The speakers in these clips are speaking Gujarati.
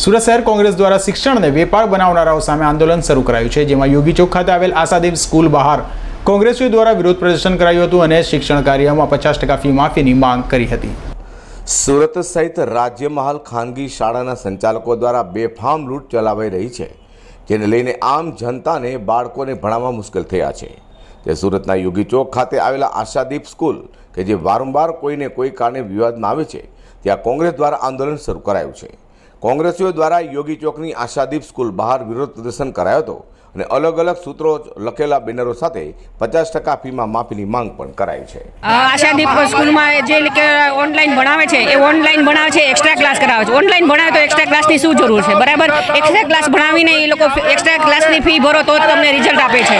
સુરત શહેર કોંગ્રેસ દ્વારા શિક્ષણને વેપાર બનાવનારાઓ સામે આંદોલન શરૂ કરાયું છે, જેમાં યોગી ચોક ખાતે આવેલ આશાદેવ સ્કૂલ બહાર કોંગ્રેસીઓ દ્વારા વિરોધ પ્રદર્શન કરાયું હતું અને શિક્ષણ કાર્યમાં પચાસ ટકા ફી માફીની માંગ કરી હતી. સુરત સહિત રાજ્યમાં હાલ ખાનગી શાળાના સંચાલકો દ્વારા બેફામ લૂંટ ચલાવાઈ રહી છે, જેને લઈને આમ જનતાને બાળકોને ભણાવવા મુશ્કેલ થયા છે. તે સુરતના યોગી ચોક ખાતે આવેલા આશાદીપ સ્કૂલ, કે જે વારંવાર કોઈને કોઈ કારણે વિવાદમાં આવે છે, ત્યાં કોંગ્રેસ દ્વારા આંદોલન શરૂ કરાયું છે. કોંગ્રેસીઓ દ્વારા યોગી ચોકની આશાદીપ સ્કૂલ બહાર વિરોધ પ્રદર્શન કરાયો હતો અને અલગ અલગ સૂત્રો લખેલા બેનરો સાથે પચાસ ટકા ફીમાં માફીની માંગ પણ કરાઈ છે. આશાદીપ સ્કૂલમાં જે ઓનલાઈન ભણાવે છે, એ ઓનલાઈન ભણાવે છે, એક્સ્ટ્રા ક્લાસ કરાવે છે. ઓનલાઈન ભણાવે તો એક્સ્ટ્રા ક્લાસની શું જરૂર છે? બરાબર? એક્સ્ટ્રા ક્લાસ ભણાવીને એ લોકો એક્સ્ટ્રા ક્લાસની ફી ભરો તો જ તમને રિઝલ્ટ આપે છે.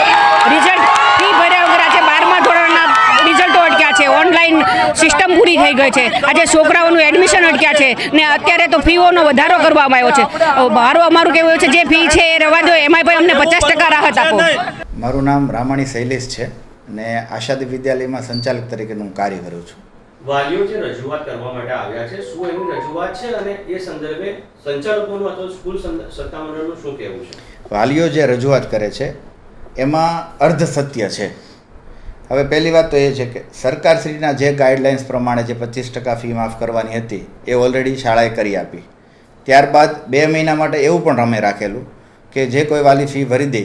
રિઝલ્ટ ફી ભર્યા વગર આજે બારમા ધોરણના રિઝલ્ટો અટક્યા છે ઓનલાઈન સિસ્ટમ પૂરી થઈ ગઈ છે. આજે છોકરાઓનું એડમિશન અટક્યા છે ને અત્યારે તો ફીઓનો વધારો કરવામાં આવ્યો છે. મારું અમારું કેવું છે જે ફી છે એ રવા દો એમાં પણ અમને પચાસ ટકા રાહત આપો. મારું નામ રામાણી શૈલેષ છે ને આશાદ વિદ્યાલયમાં સંચાલક તરીકેનું કાર્ય કરું છું. વાલીઓ જે રજૂઆત કરવા માટે આવ્યા છે શું એની રજૂઆત છે અને એ સંદર્ભે સંચાલકોનું અથવા સ્કૂલ સત્તામંડળનું શું કહેવું છે? વાલીઓ જે રજૂઆત કરે છે એમાં અર્ધ સત્ય છે. હવે પહેલી વાત તો એ છે કે સરકારશ્રીના જે ગાઈડલાઇન્સ પ્રમાણે જે પચીસ ટકા ફી માફ કરવાની હતી, એ ઓલરેડી શાળાએ કરી આપી. ત્યારબાદ બે મહિના માટે એવું પણ રમે રાખેલું કે જે કોઈ વાલી ફી ભરી દે,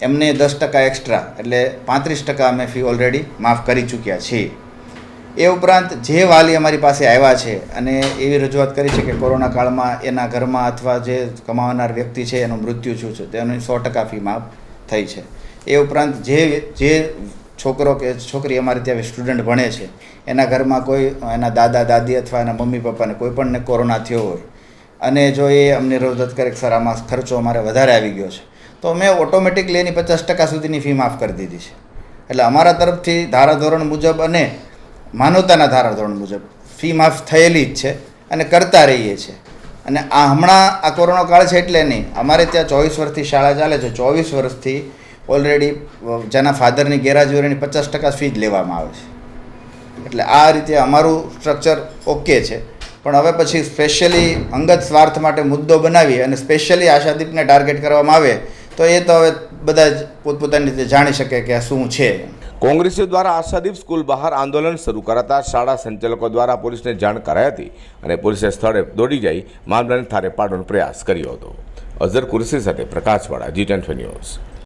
એમને દસ ટકા એક્સ્ટ્રા એટલે પાંત્રીસ ટકા અમે ફી ઓલરેડી માફ કરી ચૂક્યા છીએ. એ ઉપરાંત જે વાલી અમારી પાસે આવ્યા છે અને એવી રજૂઆત કરી છે કે કોરોના કાળમાં એના ઘરમાં અથવા જે કમાવનાર વ્યક્તિ છે, એનું મૃત્યુ થયું છે, તેની સો ટકા ફી માફ થઈ છે. એ ઉપરાંત જે જે છોકરો કે છોકરી અમારે ત્યાં સ્ટુડન્ટ ભણે છે. એના ઘરમાં કોઈ, એના દાદા, દાદી અથવા એના મમ્મી, પપ્પાને કોઈ પણને કોરોના થયો હોય. અને જો એ અમને રજૂઆત કરે સર, આમાં ખર્ચો અમારે વધારે આવી ગયો છે. તો મેં ઓટોમેટિકલી એની પચાસ ટકા સુધીની ફી માફ કરી દીધી છે. એટલે અમારા તરફથી ધારાધોરણ મુજબ અને માનવતાના ધારાધોરણ મુજબ ફી માફ થયેલી જ છે અને કરતા રહીએ છીએ અને આ હમણાં આ કોરોના કાળ છે એટલે નહીં. અમારે ત્યાં ચોવીસ વર્ષથી શાળા ચાલે છે. ચોવીસ વર્ષથી ઓલરેડી જેના ફાધરની ગેરહાજરીની પચાસ ટકા ફી જ લેવામાં આવે છે. એટલે આ રીતે અમારું સ્ટ્રક્ચર ઓકે છે. પણ હવે પછી સ્પેશિયલી અંગત સ્વાર્થ માટે મુદ્દો બનાવી અને સ્પેશિયલી આશાદીપને ટાર્ગેટ કરવામાં આવે, તો એ તો હવે બધા જ પોતપોતાની રીતે જાણી શકે કે આ શું છે. કોંગ્રેસીઓ દ્વારા આશાદીપ સ્કૂલ બહાર આંદોલન શરૂ કરાતા શાળા સંચાલકો દ્વારા પોલીસને જાણ કરાઈ હતી અને પોલીસે સ્થળે દોડી જઈ મામલાને થારે પાડવાનો પ્રયાસ કર્યો હતો. અઝર કુરસી સાથે પ્રકાશવાળા જી ટેન ન્યૂઝ